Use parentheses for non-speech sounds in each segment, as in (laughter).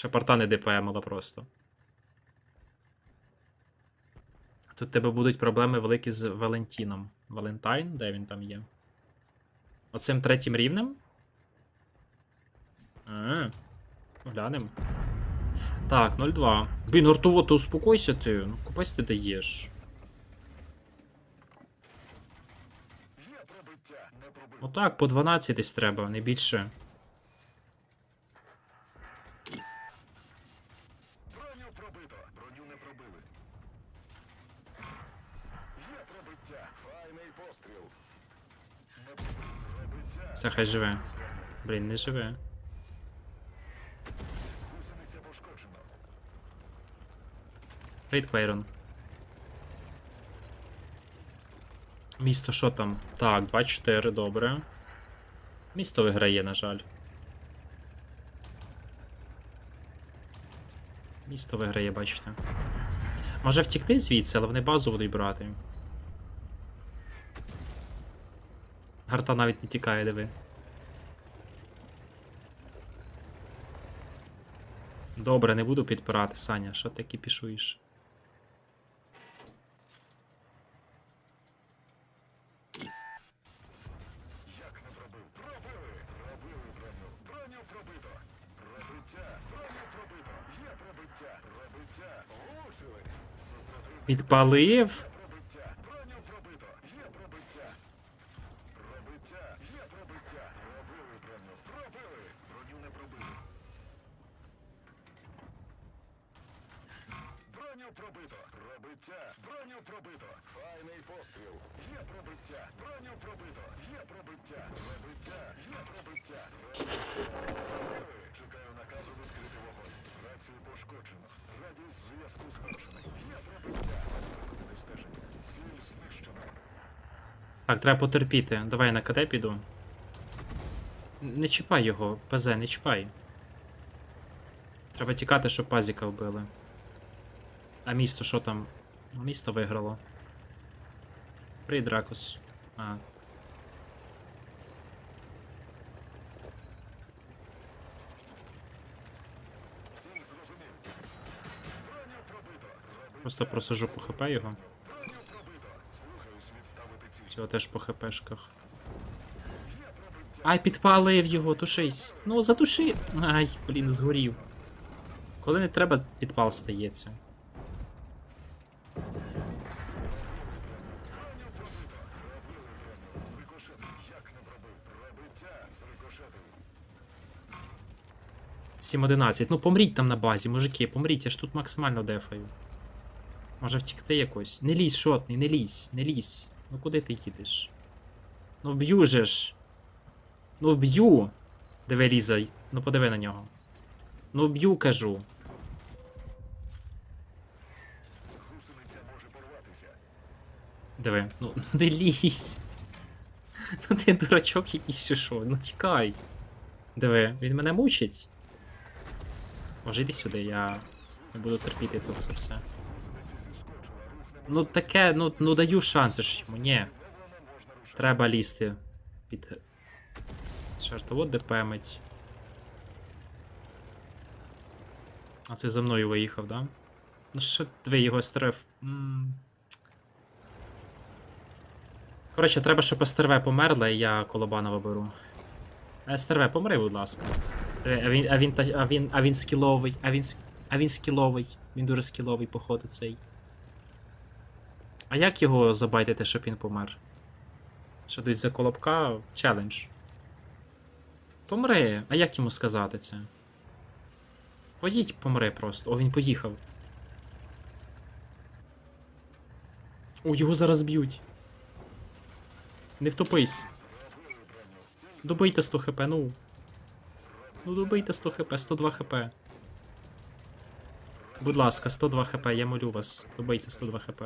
Ще порта не ДПМила просто. Тут тебе будуть проблеми великі з Валентіном. Валентайн, де він там є? Оцим третім рівнем? А, глянем. Так, 0-2. Блін, Гуртово, ти успокойся ти. Ну, купець ти даєш. Отак, по 12 десь треба, не більше. Все, хай живе. Блін, не живе. Привіт, Квейрон. Місто, що там? Так, 2-4, добре. Місто виграє, на жаль. Місто виграє, бачите. Може втікти звідси, але вони базу будуть брати. Гарта навіть не тікає, диви. Добре, не буду підпирати, Саня. Що ти кипішуєш? Як Так, треба потерпіти. Давай на КТ піду. Не чіпай його, ПЗ, не чіпай. Треба тікати, щоб пазіка вбили. А місто що там? Ну, Місто виграло. Привіт, Дракус. А. Просто просажу по ХП його. Цього теж по ХПшках. Ай, підпалив його, тушись. Ну, затуши. Ай, блін, згорів. Коли не треба, підпал стається. Зрикошетив. 7-11. Ну помріть там на базі, мужики, помріть, я ж тут максимально дефаю. Може втікти якось. Не лізь, шотний, не лізь, не лізь. Ну куди ти їдеш? Ну вб'ю же ж. Ну вб'ю. Диви, лізай. Ну подиви на нього. Ну вб'ю, кажу. Диви. Ну, (laughs) ну не лізь. (laughs) Ну ти дурачок якийсь чи що. Ну тікай. Диви, він мене мучить. Може йди сюди, я не буду терпіти тут це все. Ну таке, ну, ну даю шанси ж йому, ні. Треба лізти під чертовод депемить. А це за мною виїхав, да? Ну що ви його стерев. Коротше, треба, щоб СТРВ померла, і я колобана виберу. СТРВ, помри, будь ласка. Диви, А він, а він, а він, а він скіловий, а він, а він скіловий. Він дуже скіловий, походу, цей. А як його забайтити, щоб він помер? Що дають за колобка челендж. Помри, а як йому сказати це? Поїдь, помри просто. О, він поїхав. О, його зараз б'ють. Не втопись. Добийте 100 хп, ну. Ну добийте 100 хп, 102 хп. Будь ласка, 102 хп, я молю вас. Добийте 102 хп.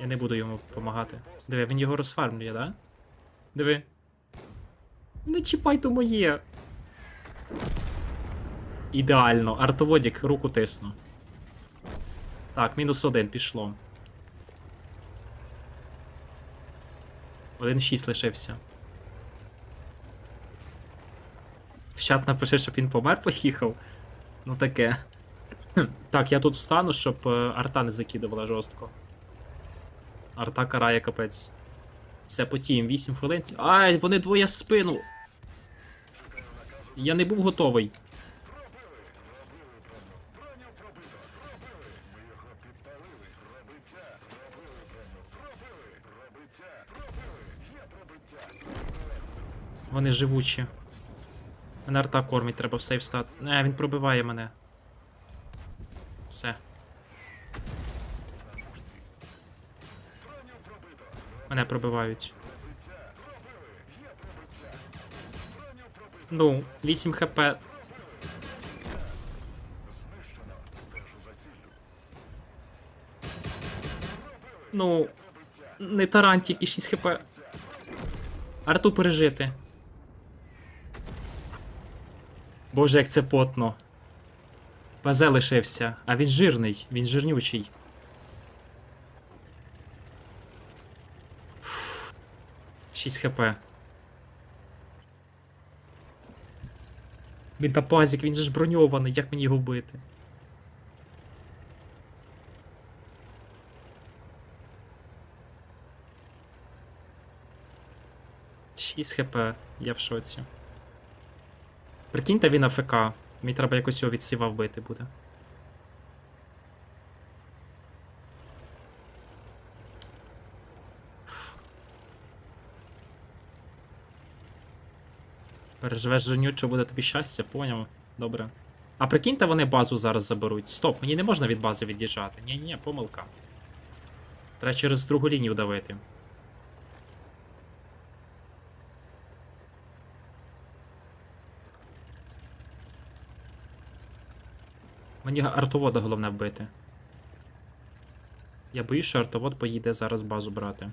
Я не буду йому допомагати. Диви, він його розфармлює, да? Диви. Не чіпай то моє. Ідеально. Артоводік, руку тисну. Так, мінус один пішло. 1-6 лишився. В чат напиши, щоб він помер поїхав. Ну таке. Так, я тут встану, щоб е, арта не закидувала жорстко. Арта карає капець. Все, потієм, 8 хвилин. Ай, вони двоє в спину. Я не був готовий. Вони живучі. Мене арта кормить, треба в сейф стати. Не, він пробиває мене. Все. Мене пробивають. Ну, 8 хп. Ну, не таран, тільки 6 хп. Арту пережити. Боже, як це потно. ПЗ лишився, а він жирний, він жирнючий. 6 хп. Він на пазік, він же ж броньований, як мені його бити? Шість хп, я в шоці. Прикиньте, він АФК. Мені треба якось його від сіва вбити буде. Переживеш женючо, буде тобі щастя, поняв? Добре. А прикиньте, вони базу зараз заберуть. Стоп, мені не можна від бази від'їжджати. Ні, ні, помилка. Треба через другу лінію давити. Мені артовода головне вбити. Я боюсь, що артовод поїде зараз базу брати.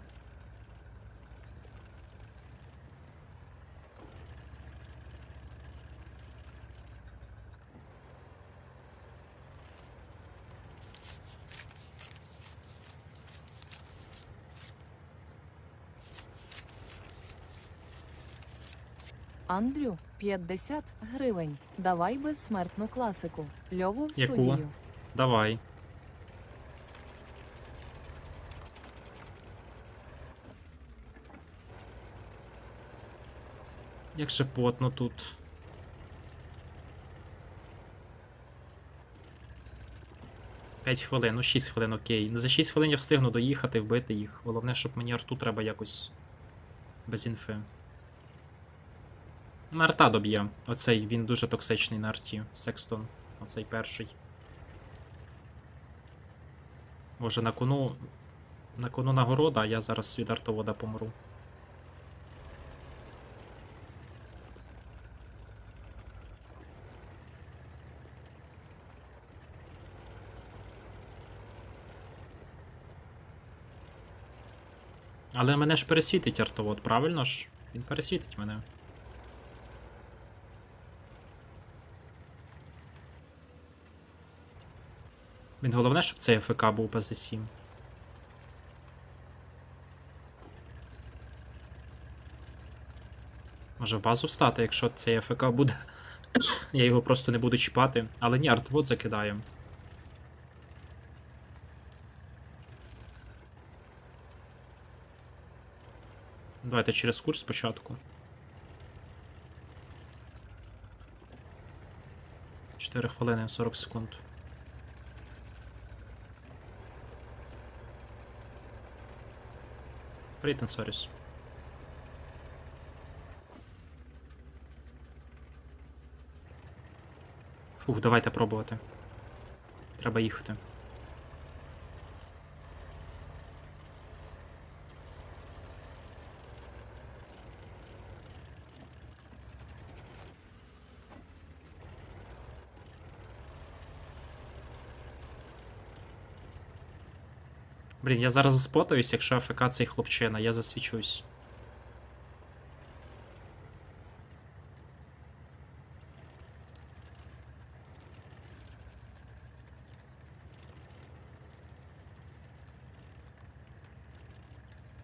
Андрю, 50 гривень. Давай безсмертну класику. Льову в Яку? студію. Давай. Як же потно тут. П'ять хвилин, ну 6 хвилин, окей. За 6 хвилин я встигну доїхати, вбити їх. Головне, щоб мені арту треба якось без інфи. Ну, Арта доб'є. Оцей він дуже токсичний на арті. Секстон. Оцей перший. Може на кону. На кону нагорода, а я зараз від артовода помру. Але мене ж пересвітить артовод, правильно ж? Він пересвітить мене. Він головне, щоб цей АФК був без 7 Може в базу встати, якщо цей АФК буде. Я його просто не буду чіпати. Але ні, артвод закидаю. Давайте через курс спочатку. 4 хвилини 40 секунд. Привіт, Ансоріс. Фух, давайте пробувати. Треба їхати. Блін, я зараз заспотаюсь, якщо АФК цей хлопчина, я засвічусь.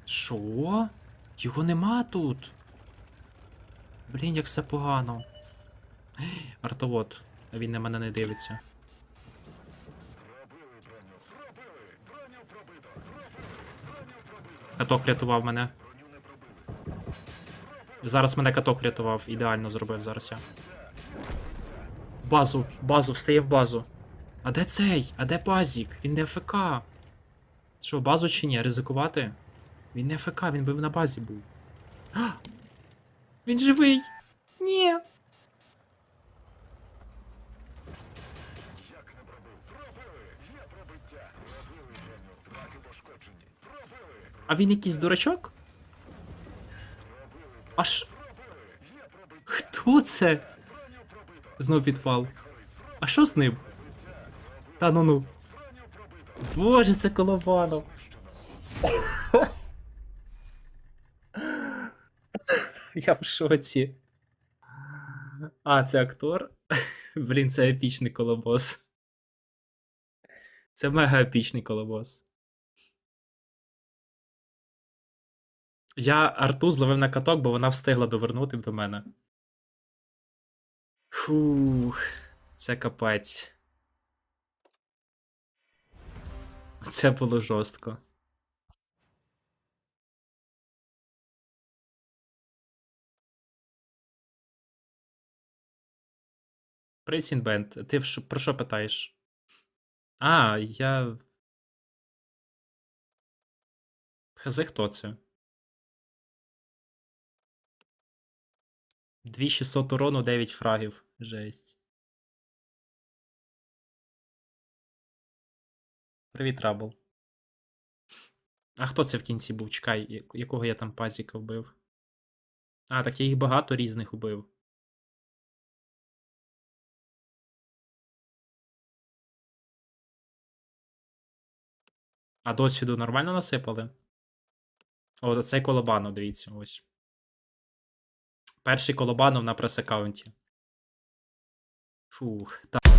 Що? Його нема тут. Блін, як все погано. Артовод. Він на мене не дивиться. Каток рятував мене. Зараз мене каток рятував. Ідеально зробив зараз я. Базу, базу, встає в базу. А де цей? А де базік? Він не ФК. Що, базу чи ні? Ризикувати? Він не ФК, він би на базі був. А! (gasps) Він живий! Ні! А він якийсь дурачок? Аж. Хто це? Знов підпал. А що з ним? Та ну ну. Боже, це Колобанов. Я в шоці. А, це актор? Блін, це епічний колобос. Це мега епічний колобос. Я Арту зловив на каток, бо вона встигла довернути до мене. Фух, це капець. Це було жорстко. Присін Бенд, ти про що питаєш? А, я. Хази хто це? 2600 урону, 9 фрагів. Жесть. Привіт, Рабл. А хто це в кінці був? Чекай, якого я там пазіка вбив? А, так я їх багато різних убив. А досвіду нормально насипали? О, цей колобанов, дивіться, ось. Перший колобанов на прес-аккаунті. Фух, так.